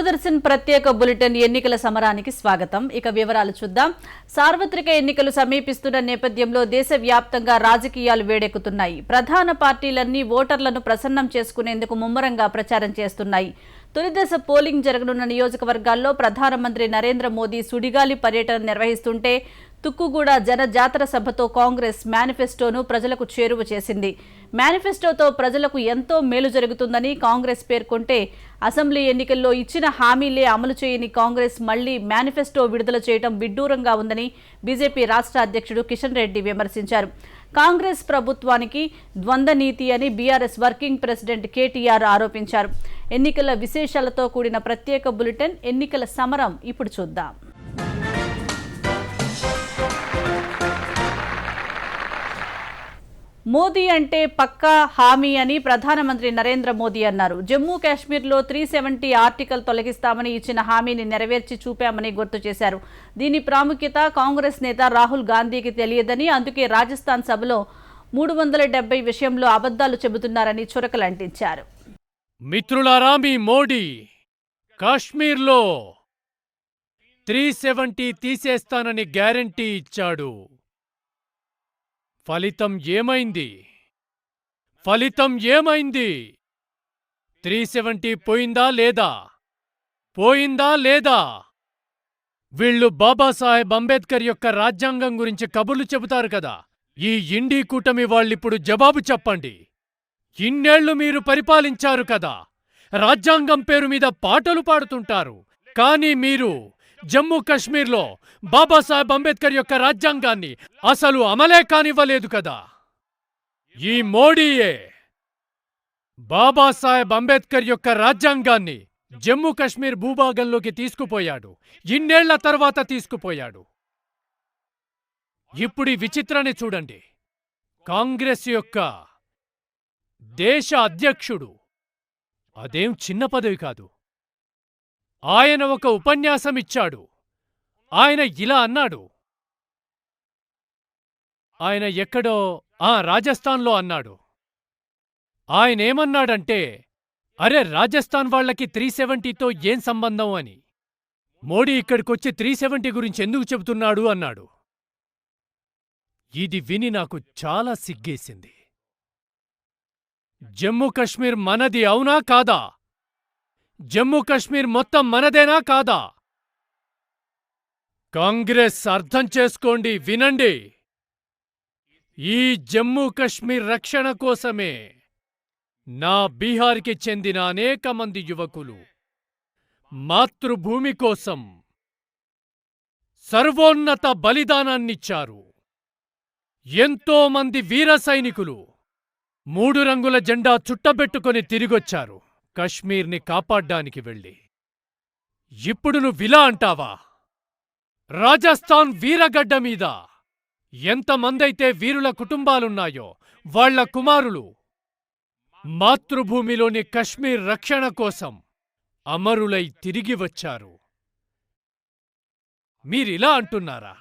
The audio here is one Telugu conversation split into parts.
దూరదర్శన్ ప్రత్యేక బులెటిన్ ఎన్నికల సమరానికి స్వాగతం. ఇక వివరాలు చూద్దాం. సార్వత్రిక ఎన్నికలు సమీపిస్తున్న నేపథ్యంలో దేశవ్యాప్తంగా రాజకీయాలు వేడెక్కుతున్నాయి. ప్రధాన పార్టీలన్నీ ఓటర్లను ప్రసన్నం చేసుకునేందుకు ముమ్మరంగా ప్రచారం చేస్తున్నాయి. తొలిదశ పోలింగ్ జరగనున్న నియోజకవర్గాల్లో ప్రధానమంత్రి నరేంద్ర మోదీ సుడిగాలి పర్యటన నిర్వహిస్తుంటే తుక్కుగూడ జన జాతర సభతో కాంగ్రెస్ మేనిఫెస్టోను ప్రజలకు చేరువ చేసింది. మేనిఫెస్టోతో ప్రజలకు ఎంతో మేలు జరుగుతుందని కాంగ్రెస్ పేర్కొంటే అసెంబ్లీ ఎన్నికల్లో ఇచ్చిన హామీలే అమలు చేయని కాంగ్రెస్ మళ్ళీ మేనిఫెస్టో విడుదల చేయడం విడ్డూరంగా ఉందని బీజేపీ రాష్ట్ర అధ్యక్షుడు కిషన్ రెడ్డి విమర్శించారు. కాంగ్రెస్ ప్రభుత్వానికి ద్వంద్వ నీతి అని బీఆర్ఎస్ వర్కింగ్ ప్రెసిడెంట్ కేటీఆర్ ఆరోపించారు. ఎన్నికల విశేషాలతో కూడిన ప్రత్యేక బులెటిన్ ఎన్నికల సమరం ఇప్పుడు చూద్దాం. మోదీ అంటే పక్కా హామీ అని ప్రధానమంత్రి నరేంద్ర మోదీ అన్నారు. జమ్మూ కాశ్మీర్లో త్రీ సెవెంటీ ఆర్టికల్ తొలగిస్తామని ఇచ్చిన హామీని నెరవేర్చి చూపామని గుర్తు చేశారు. దీని ప్రాముఖ్యత కాంగ్రెస్ నేత రాహుల్ గాంధీకి తెలియదని అందుకే రాజస్థాన్ సభలో మూడు వందల డెబ్బై విషయంలో అబద్ధాలు చెబుతున్నారని చురకలంటించారు. మిత్రులారా మీ మోడీ కాశ్మీర్లో త్రీ సెవెంటీ తీసేస్తానని గ్యారంటీ ఇచ్చాడు. ఫలితం ఏమైంది? ఫలితం ఏమైంది? త్రీ సెవెంటీ పోయిందా లేదా? పోయిందా లేదా? వీళ్ళు బాబాసాహెబ్ అంబేద్కర్ యొక్క రాజ్యాంగం గురించి కబుర్లు చెబుతారు కదా. ఈ ఇండీ కూటమి వాళ్ళిప్పుడు జవాబు చెప్పండి. ఇన్నేళ్ళు మీరు పరిపాలించారు కదా. రాజ్యాంగం పేరు మీద పాటలు పాడుతుంటారు. కానీ మీరు జమ్మూ కశ్మీర్లో బాబాసాహెబ్ అంబేద్కర్ యొక్క రాజ్యాంగాన్ని అసలు అమలే కానివ్వలేదు కదా. ఈ మోడీయే బాబాసాహెబ్ అంబేద్కర్ యొక్క రాజ్యాంగాన్ని జమ్మూ కశ్మీర్ భూభాగంలోకి తీసుకుపోయాడు. ఇన్నేళ్ళ తర్వాత తీసుకుపోయాడు. ఇప్పుడు విచిత్రాన్ని చూడండి. కాంగ్రెస్ యొక్క దేశ అధ్యక్షుడు అదేం చిన్న పదవి కాదు. ఆయన ఒక ఉపన్యాసం ఇచ్చాడు ఆయన ఇలా అన్నాడు. ఆయన ఎక్కడో ఆ రాజస్థాన్లో అన్నాడు. ఆయనేమన్నాడంటే అరే రాజస్థాన్ వాళ్ళకి త్రీ సెవెంటీతో ఏం సంబంధం అని? మోడీ ఇక్కడికొచ్చి త్రీ సెవెంటీ గురించి ఎందుకు చెబుతున్నాడు అన్నాడు. ఇది విని నాకు చాలా సిగ్గేసింది. జమ్మూ కశ్మీర్ మనది అవునా కాదా? జమ్మూ కశ్మీర్ మొత్తం మనదేనా కాదా? కాంగ్రెస్ అర్థం చేసుకోండి వినండి. ఈ జమ్మూ కశ్మీర్ రక్షణ కోసమే నా బీహార్కి చెందిన అనేక మంది యువకులు మాతృభూమి కోసం సర్వోన్నత బలిదానాన్నిచ్చారు. ఎంతో మంది వీర సైనికులు మూడు రంగుల జెండా చుట్టబెట్టుకొని తిరిగొచ్చారు. కశ్మీర్ని కాపాడ్డానికి వెళ్ళి. ఇప్పుడు నువ్విలా అంటావా? రాజస్థాన్ వీరగడ్డ మీద ఎంతమందైతే వీరుల కుటుంబాలున్నాయో వాళ్ళ కుమారులు మాతృభూమిలోని కశ్మీర్ రక్షణ కోసం అమరులై తిరిగి వచ్చారు. మీరిలా అంటున్నారా?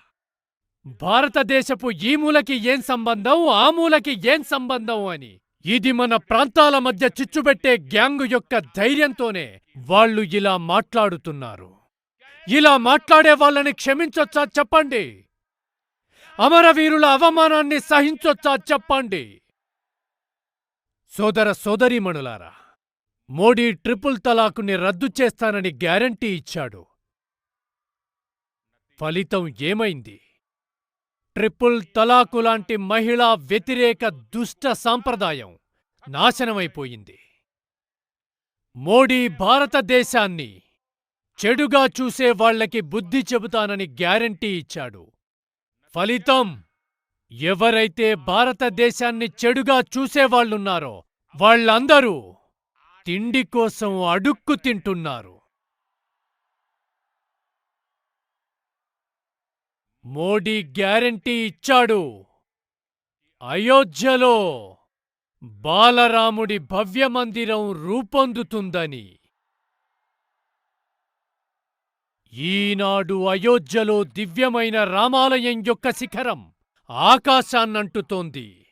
భారతదేశపు ఈ మూలకి ఏం సంబంధం ఆ మూలకి ఏం సంబంధం అని ఇది మన ప్రాంతాల మధ్య చిచ్చుబెట్టే గ్యాంగు యొక్క ధైర్యంతోనే వాళ్ళు ఇలా మాట్లాడుతున్నారు. ఇలా మాట్లాడే వాళ్ళని క్షమించొచ్చా చెప్పండి? అమరవీరుల అవమానాన్ని సహించొచ్చా చెప్పండి? సోదర సోదరీమణులారా మోడీ ట్రిపుల్ తలాకుని రద్దు చేస్తానని గ్యారంటీ ఇచ్చాడు. ఫలితం ఏమైంది? ట్రిపుల్ తలాకు లాంటి మహిళా వ్యతిరేక దుష్ట సాంప్రదాయం నాశనమైపోయింది. మోడీ భారతదేశాన్ని చెడుగా చూసే వాళ్ళకి బుద్ధి చెబుతానని గ్యారంటీ ఇచ్చాడు. ఫలితం ఎవరైతే భారతదేశాన్ని చెడుగా చూసేవాళ్ళున్నారో వాళ్ళందరూ తిండి కోసం అడుక్కు తింటున్నారు. మోడీ గ్యారంటీ ఇచ్చాడు. అయోధ్యలో బాలరాముడి భవ్య మందిరం రూపొందుతుందని. ఈనాడు అయోధ్యలో దివ్యమైన రామాలయం యొక్క శిఖరం ఆకాశాన్నంటుతోంది.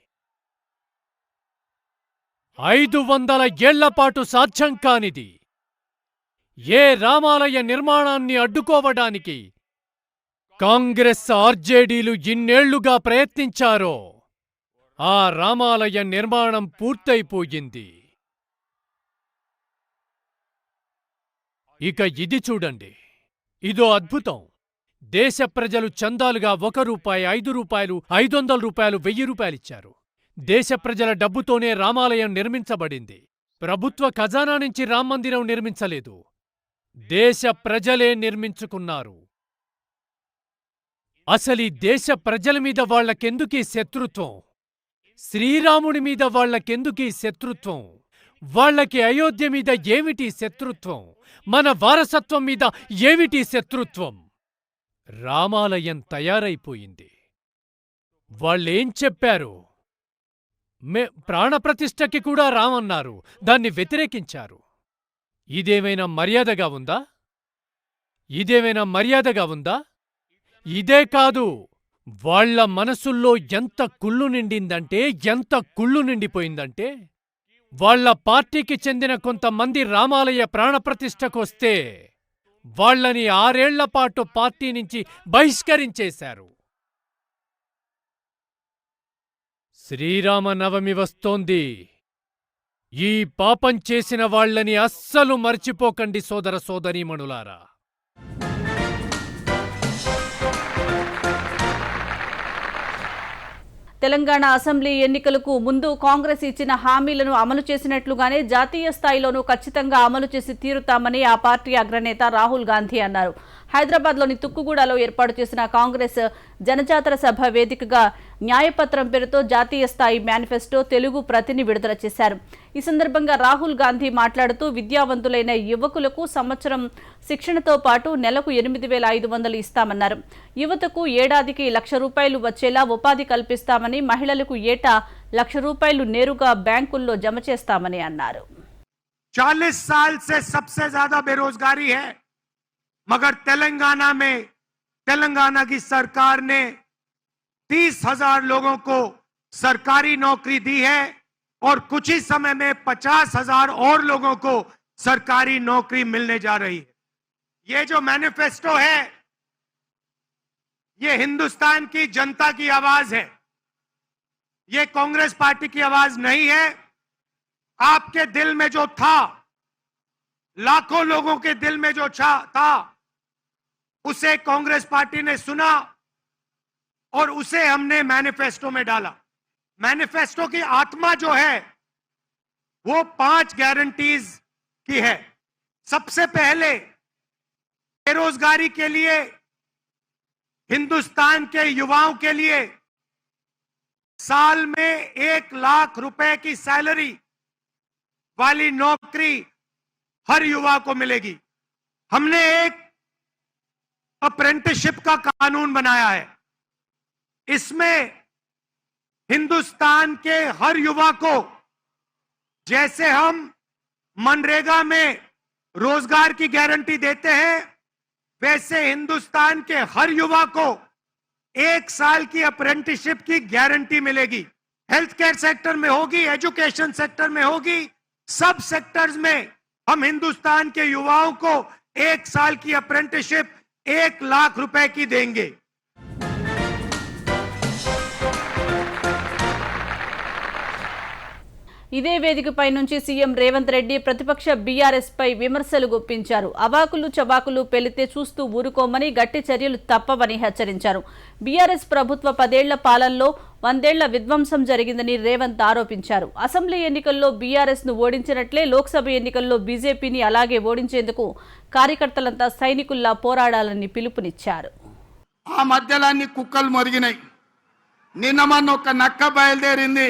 ఐదు వందల ఏళ్ళపాటు సాధ్యం కానిది. ఏ రామాలయ నిర్మాణాన్ని అడ్డుకోవడానికి కాంగ్రెస్ ఆర్జేడీలు ఇన్నేళ్ళుగా ప్రయత్నించారో ఆ రామాలయ నిర్మాణం పూర్తయిపోయింది. ఇక ఇది చూడండి. ఇదో అద్భుతం. దేశ ప్రజలు చందాలుగా ఒక రూపాయి ఐదు రూపాయలు ఐదు వందల రూపాయలు వెయ్యి రూపాయలిచ్చారు దేశ ప్రజల డబ్బుతోనే రామాలయం నిర్మించబడింది. ప్రభుత్వ ఖజానా నుంచి రామ్మందిరం నిర్మించలేదు. దేశ ప్రజలే నిర్మించుకున్నారు. అసలీ దేశ ప్రజల మీద వాళ్ళకెందుకీ శత్రుత్వం? శ్రీరాముడి మీద వాళ్ళకెందుకీ శత్రుత్వం? వాళ్ళకి అయోధ్య మీద ఏమిటి శత్రుత్వం? మన వారసత్వం మీద ఏమిటి శత్రుత్వం? రామాలయం తయారైపోయింది. వాళ్ళేం చెప్పారు? మే ప్రాణప్రతిష్ఠకి కూడా రామన్నారు. దాన్ని వ్యతిరేకించారు. ఇదేమైనా మర్యాదగా ఉందా? ఇదేమైనా మర్యాదగా ఉందా? ఇదే కాదు వాళ్ళ మనసుల్లో ఎంత కుళ్ళు నిండిందంటే ఎంత కుళ్ళు నిండిపోయిందంటే వాళ్ళ పార్టీకి చెందిన కొంతమంది రామాలయ ప్రాణప్రతిష్ఠకొస్తే వాళ్ళని ఆరేళ్ళపాటు పార్టీ నుంచి బహిష్కరించేశారు. శ్రీరామనవమి వస్తోంది. ఈ పాపం చేసిన వాళ్ళని అస్సలు మర్చిపోకండి సోదర సోదరీమణులారా. తెలంగాణ అసెంబ్లీ ఎన్నికలకు ముందు కాంగ్రెస్ ఇచ్చిన హామీలను అమలు చేసినట్లుగానే జాతీయ స్థాయిలోనూ ఖచ్చితంగా అమలు చేసి తీరుతామని ఆ పార్టీ అగ్రనేత రాహుల్ గాంధీ అన్నారు. హైదరాబాద్లోని తుక్కుగూడలో ఏర్పాటు చేసిన కాంగ్రెస్ జనజాతర సభ వేదికగా న్యాయపత్రం పేరుతో జాతీయ స్థాయి మేనిఫెస్టో తెలుగు ప్రతిని విడుదల చేశారు. ఈ సందర్భంగా రాహుల్ గాంధీ మాట్లాడుతూ విద్యావంతులైన యువకులకు సంవత్సరం శిక్షణతో పాటు నెలకు ఎనిమిది వేల ఐదు వందలు ఇస్తామన్నారు. యువతకు ఏడాదికి లక్ష రూపాయలు వచ్చేలా ఉపాధి కల్పిస్తామని మహిళలకు ఏటా లక్ష రూపాయలు నేరుగా బ్యాంకుల్లో జమ చేస్తామని అన్నారు. చాలీస్ సాల్ సబ్సే జాదా బేరోజ్గారీ मगर तेलंगाना में, तेलंगाना की सरकार ने तीस हज़ार लोगों को सरकारी नौकरी दी है और कुछ ही समय में पचास हज़ार और लोगों को सरकारी नौकरी मिलने जा रही है। ये जो मैनिफेस्टो है, ये हिंदुस्तान की जनता की आवाज़ है। ये कांग्रेस पार्टी की आवाज़ नहीं है। आपके दिल में जो था, लाखों लोगों के दिल में जो था उसे कांग्रेस पार्टी ने सुना और उसे हमने मैनिफेस्टो में डाला। मैनिफेस्टो की आत्मा जो है, वो पाँच गारंटीज की है। सबसे पहले, बेरोजगारी के लिए, हिंदुस्तान के युवाओं के लिए, साल में एक लाख रुपए की सैलरी वाली नौकरी हर युवा को मिलेगी। हमने एक अप्रेंटिसशिप का कानून बनाया है। इसमें हिंदुस्तान के हर युवा को, जैसे हम मनरेगा में रोज़गार की गारंटी देते हैं, वैसे हिंदुस्तान के हर युवा को एक साल की अप्रेंटिसशिप की गारंटी मिलेगी। हेल्थ केयर सेक्टर में होगी, एजुकेशन सेक्टर में होगी, सब सेक्टर्स में हम हिंदुस्तान के युवाओं को एक साल की अप्रेंटिसशिप एक लाख रुपए की देंगे। ఇదే వేదికపై నుంచి సీఎం రేవంత్ రెడ్డి ప్రతిపక్ష బీఆర్ఎస్ పై విమర్శలు గుప్పించారు. అవాకులు చవాకులు పెలితే చూస్తూ ఊరుకోమని గట్టి చర్యలు తప్పవని హెచ్చరించారు. బీఆర్ఎస్ ప్రభుత్వ పదేళ్ళ పాలనలో వందేళ్ళ విధ్వంసం జరిగిందని రేవంత్ ఆరోపించారు. అసెంబ్లీ ఎన్నికల్లో బీఆర్ఎస్ను ఓడించినట్లే లోక్సభ ఎన్నికల్లో బీజేపీని అలాగే ఓడించేందుకు కార్యకర్తలంతా సైనికుల్లా పోరాడాలని పిలుపునిచ్చారు. ఆ మధ్యలన్నీ కుక్కలు మొరిగినాయి. నిన్న మొన్న ఒక నక్క బయలుదేరింది.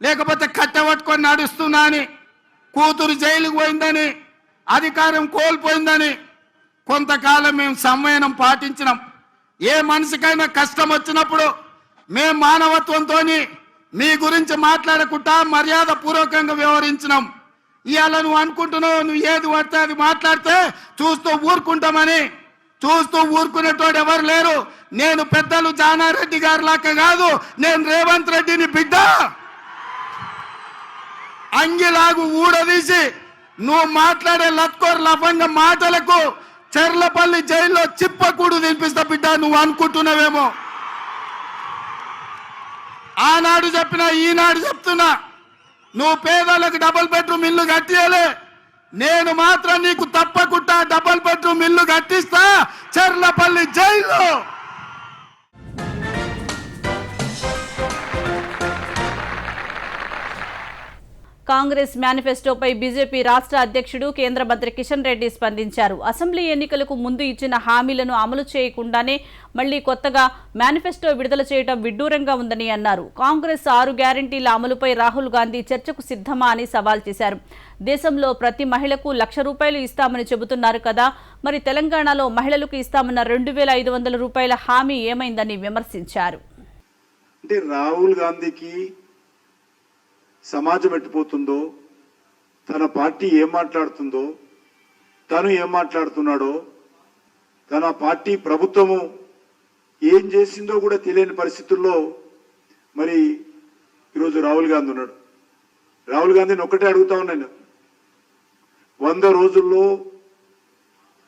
లేకపోతే కట్టె పట్టుకొని నడుస్తున్నా అని కూతురు జైలుకు పోయిందని అధికారం కోల్పోయిందని కొంతకాలం మేము సంవయనం పాటించినాం. ఏ మనిషికైనా కష్టం వచ్చినప్పుడు మేము మానవత్వంతో మీ గురించి మాట్లాడకుండా మర్యాద పూర్వకంగా వ్యవహరించినాం. ఇవాళ నువ్వు అనుకుంటున్నావు నువ్వు ఏది పడితే అది మాట్లాడితే చూస్తూ ఊరుకుంటామని. చూస్తూ ఊరుకునేటోడు ఎవరు లేరు. నేను పెద్దలు జానారెడ్డి గారి లాగా కాదు నేను రేవంత్ రెడ్డిని బిడ్డ. అంగిలాగు ఊడదీసి నువ్వు మాట్లాడే లత్కోర్ లఫంగ మాటలకు చెర్లపల్లి జైల్లో చిప్పకూడు తినిపిస్తా బిడ్డ నువ్వు అనుకుంటున్నావేమో. ఆనాడు చెప్పిన ఈనాడు చెప్తున్నా. నువ్వు పేదలకు డబుల్ బెడ్రూమ్ ఇల్లు కట్టియలే. నేను మాత్రం నీకు తప్పకుండా డబుల్ బెడ్రూమ్ ఇల్లు కట్టిస్తా చెర్లపల్లి జైల్లో. కాంగ్రెస్ మేనిఫెస్టోపై బీజేపీ రాష్ట్ర అధ్యక్షుడు కేంద్ర మంత్రి కిషన్ రెడ్డి స్పందించారు. అసెంబ్లీ ఎన్నికలకు ముందు ఇచ్చిన హామీలను అమలు చేయకుండానే మళ్ళీ కొత్తగా మేనిఫెస్టో విడుదల చేయడం విడ్డూరంగా ఉందని అన్నారు. కాంగ్రెస్ ఆరు గ్యారంటీల అమలుపై రాహుల్ గాంధీ చర్చకు సిద్ధమా అని సవాల్ చేశారు. దేశంలో ప్రతి మహిళకు లక్ష రూపాయలు ఇస్తామని చెబుతున్నారు కదా మరి తెలంగాణలో మహిళలకు ఇస్తామన్న రెండు వేల ఐదు వందల రూపాయల హామీ ఏమైందని విమర్శించారు. అంటే రాహుల్ గాంధీకి సమాజం ఎట్టిపోతుందో తన పార్టీ ఏం మాట్లాడుతుందో తను ఏం మాట్లాడుతున్నాడో తన పార్టీ ప్రభుత్వము ఏం చేసిందో కూడా తెలియని పరిస్థితుల్లో మరి ఈరోజు రాహుల్ గాంధీ ఉన్నాడు. రాహుల్ గాంధీని ఒక్కటే అడుగుతా ఉన్నాను వంద రోజుల్లో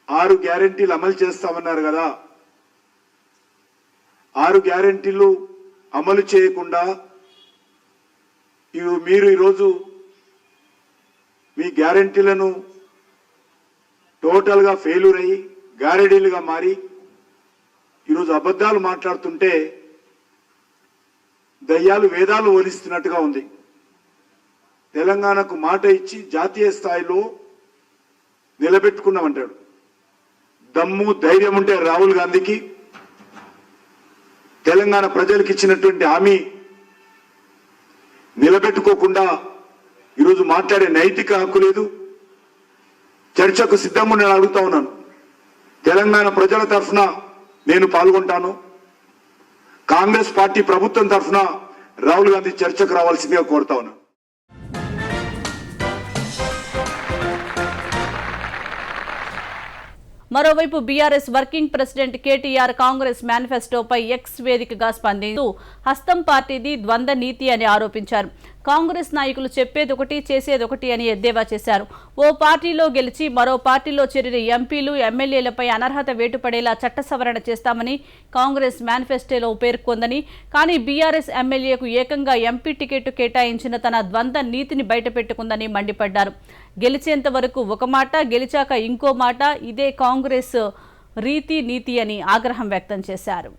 ఆరు గ్యారెంటీలు అమలు చేస్తామన్నారు కదా. ఆరు గ్యారెంటీలు అమలు చేయకుండా మీరు ఈరోజు మీ గ్యారెంటీలను టోటల్గా ఫెయిల్యూర్ అయ్యి గ్యారెడీలుగా మారి ఈరోజు అబద్ధాలు మాట్లాడుతుంటే దయ్యాలు వేదాలు వలిస్తున్నట్టుగా ఉంది. తెలంగాణకు మాట ఇచ్చి జాతీయ స్థాయిలో నిలబెట్టుకున్నామంటాడు. దమ్ము ధైర్యం ఉంటే రాహుల్ గాంధీకి తెలంగాణ ప్రజలకు ఇచ్చినటువంటి హామీ నిలబెట్టుకోకుండా ఈరోజు మాట్లాడే నైతిక హక్కు లేదు. చర్చకు సిద్ధంగా నేను అడుగుతా ఉన్నాను. తెలంగాణ ప్రజల తరఫున నేను పాల్గొంటాను. కాంగ్రెస్ పార్టీ ప్రభుత్వం తరఫున రాహుల్ గాంధీ చర్చకు రావాల్సిందిగా కోరుతా ఉన్నాను. మరోవైపు BRS working president KTR Congress మేనిఫెస్టోపై X వేదికగా స్పందిస్తూ హస్తం పార్టీది ద్వంద్వ నీతి అని ఆరోపించారు. కాంగ్రెస్ నాయకులు చెప్పేదొకటి చేసేదొకటి అని ఎద్దేవా చేశారు. ఓ పార్టీలో గెలిచి మరో పార్టీలో చేరిన ఎంపీలు ఎమ్మెల్యేలపై అనర్హత వేటుపడేలా చట్ట సవరణ చేస్తామని కాంగ్రెస్ మేనిఫెస్టోలో పేర్కొందని కానీ బీఆర్ఎస్ ఎమ్మెల్యేకు ఏకంగా ఎంపీ టికెట్ కేటాయించిన తన ద్వంద్వ నీతిని బయటపెట్టుకుందని మండిపడ్డారు. గెలిచేంత వరకు ఒక మాట గెలిచాక ఇంకో మాట ఇదే కాంగ్రెస్ రీతి నీతి అని ఆగ్రహం వ్యక్తం చేశారు.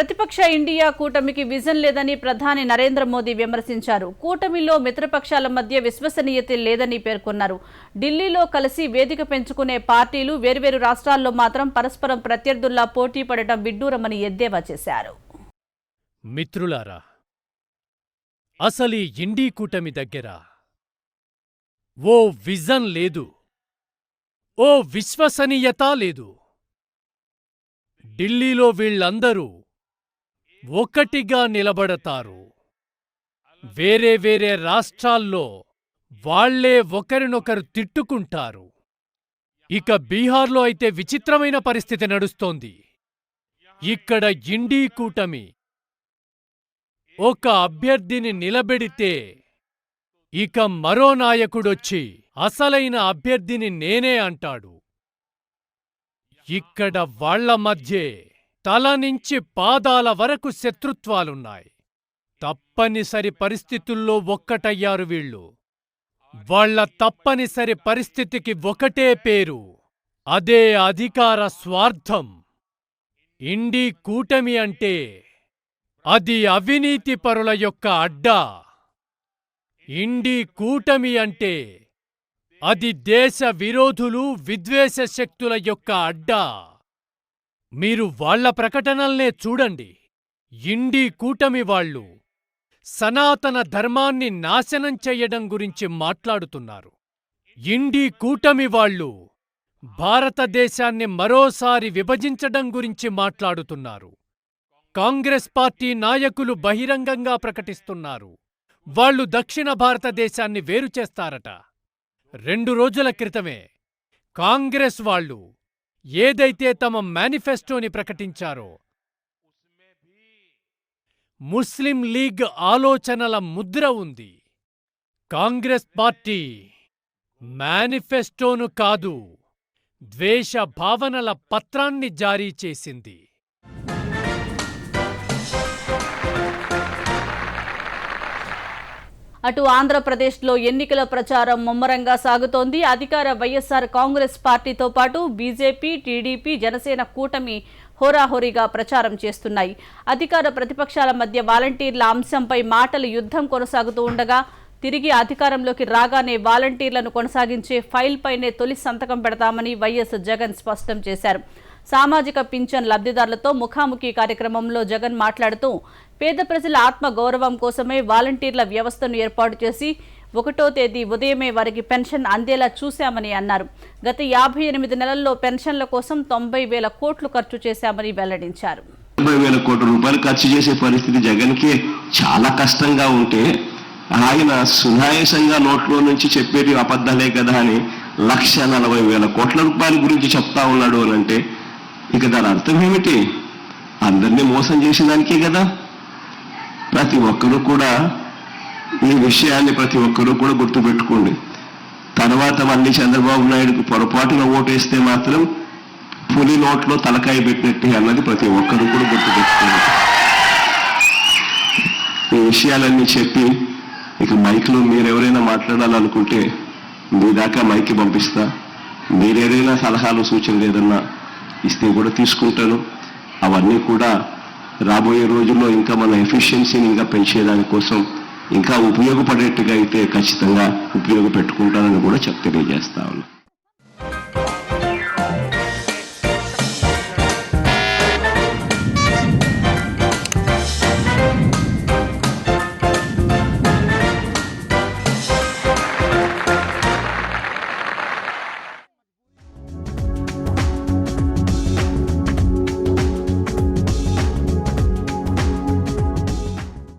ప్రతిపక్ష ఇండియా కూటమికి విజన్ లేదని ప్రధాని నరేంద్ర మోదీ విమర్శించారు. కూటమిలో మిత్రపక్షాల మధ్య విశ్వసనీయత లేదని పేర్కొన్నారు. ఢిల్లీలో కలిసి వేదిక పెంచుకునే పార్టీలు వేర్వేరు రాష్ట్రాల్లో మాత్రం పరస్పరం ప్రత్యర్థుల్లా పోటీ పడటం విడ్డూరమని ఎద్దేవా చేశారు. మిత్రులారా అసలు ఇండీ కూటమి దగ్గర ఓ విజన్ లేదు. ఓ విశ్వసనీయత లేదు. ఢిల్లీలో వీళ్ళందరూ ఒకటిగా నిలబడతారు. వేరే వేరే రాష్ట్రాల్లో వాళ్ళే ఒకరినొకరు తిట్టుకుంటారు. ఇక బీహార్లో అయితే విచిత్రమైన పరిస్థితి నడుస్తోంది. ఇక్కడ ఇండీ కూటమి ఒక అభ్యర్థిని నిలబెడితే ఇక మరో నాయకుడొచ్చి అసలైన అభ్యర్థిని నేనే అంటాడు. ఇక్కడ వాళ్ళ మధ్యే తల నుంచి పాదాల వరకు శత్రుత్వాలున్నాయి. తప్పనిసరి పరిస్థితుల్లో ఒక్కటయ్యారు వీళ్ళు. వాళ్ళ తప్పనిసరి పరిస్థితికి ఒకటే పేరు. అదే అధికార స్వార్థం. ఇండి కూటమి అంటే అది అవినీతి పరుల యొక్క అడ్డా. ఇండి కూటమి అంటే అది దేశ విరోధులు విద్వేష శక్తుల యొక్క అడ్డా. మీరు వాళ్ళ ప్రకటనల్నే చూడండి. ఇండి కూటమి వాళ్ళు సనాతన ధర్మాన్ని నాశనం చెయ్యడం గురించి మాట్లాడుతున్నారు. ఇండి కూటమి వాళ్ళు భారతదేశాన్ని మరోసారి విభజించడం గురించి మాట్లాడుతున్నారు. కాంగ్రెస్ పార్టీ నాయకులు బహిరంగంగా ప్రకటిస్తున్నారు. వాళ్ళు దక్షిణ భారతదేశాన్ని వేరు చేస్తారట. రెండు రోజుల క్రితమే కాంగ్రెస్ వాళ్ళు ఏదైతే తమ మేనిఫెస్టోని ప్రకటించారో ముస్లిం లీగ్ ఆలోచనల ముద్ర ఉంది. కాంగ్రెస్ పార్టీ మేనిఫెస్టోను కాదు ద్వేష భావనల పత్రాన్ని జారీ చేసింది. అటు ఆంధ్రప్రదేశ్లో ఎన్నికల ప్రచారం ముమ్మరంగా సాగుతోంది. అధికార వైఎస్ఆర్ కాంగ్రెస్ పార్టీతో పాటు బీజేపీ టీడీపీ జనసేన కూటమి హోరాహోరీగా ప్రచారం చేస్తున్నాయి. అధికార ప్రతిపక్షాల మధ్య వాలంటీర్ల అంశంపై మాటలు యుద్ధం కొనసాగుతూ ఉండగా తిరిగి అధికారంలోకి రాగానే వాలంటీర్లను కొనసాగించే ఫైల్ పైనే తొలి సంతకం పెడతామని వైఎస్ జగన్ స్పష్టం చేశారు. సామాజిక పింఛన్ లబ్ధిదారులతో ముఖాముఖి కార్యక్రమంలో జగన్ మాట్లాడుతూ పేద ప్రజల ఆత్మ గౌరవం కోసమే వాలంటీర్ల వ్యవస్థను ఏర్పాటు చేసి ఒకటో తేదీ ఉదయమే వారికి పెన్షన్ అందేలా చూశామని అన్నారు. గత యాభై ఎనిమిది నెలల్లో పెన్షన్ల కోసం తొంభై వేల కోట్లు ఖర్చు చేశామని వెల్లడించారు. తొంభై వేల కోట్ల రూపాయలు ఖర్చు చేసే పరిస్థితి జగన్కి చాలా కష్టంగా ఉంటే ఆయన సునాయాసంగా నోట్లో నుంచి చెప్పేది అబద్ధాలే కదా అని లక్ష నలభై వేల కోట్ల రూపాయల గురించి చెప్తా ఉన్నాడు అని అంటే ఇక దాని అర్థం ఏమిటి? అందరినీ మోసం చేసేదానికే కదా. ప్రతి ఒక్కరూ కూడా ఈ విషయాన్ని ప్రతి ఒక్కరూ కూడా గుర్తుపెట్టుకోండి. తర్వాత మళ్ళీ చంద్రబాబు నాయుడుకు పొరపాటున ఓటేస్తే మాత్రం పులి నోట్లో తలకాయ పెట్టినట్టే అన్నది ప్రతి ఒక్కరూ కూడా గుర్తుపెట్టుకోండి. ఈ విషయాలన్నీ చెప్పి ఇక మైక్లో మీరెవరైనా మాట్లాడాలనుకుంటే మీ దాకా మైక్కి పంపిస్తా. మీరేదైనా సలహాలు సూచనలు ఏదన్నా ఇస్తే కూడా తీసుకుంటాను. అవన్నీ కూడా రాబోయే రోజుల్లో ఇంకా మన ఎఫిషియన్సీని ఇంకా పెంచేదానికోసం ఇంకా ఉపయోగపడేట్టుగా అయితే ఖచ్చితంగా ఉపయోగపెట్టుకుంటానని కూడా చెప్ తెలియజేస్తా ఉన్నాను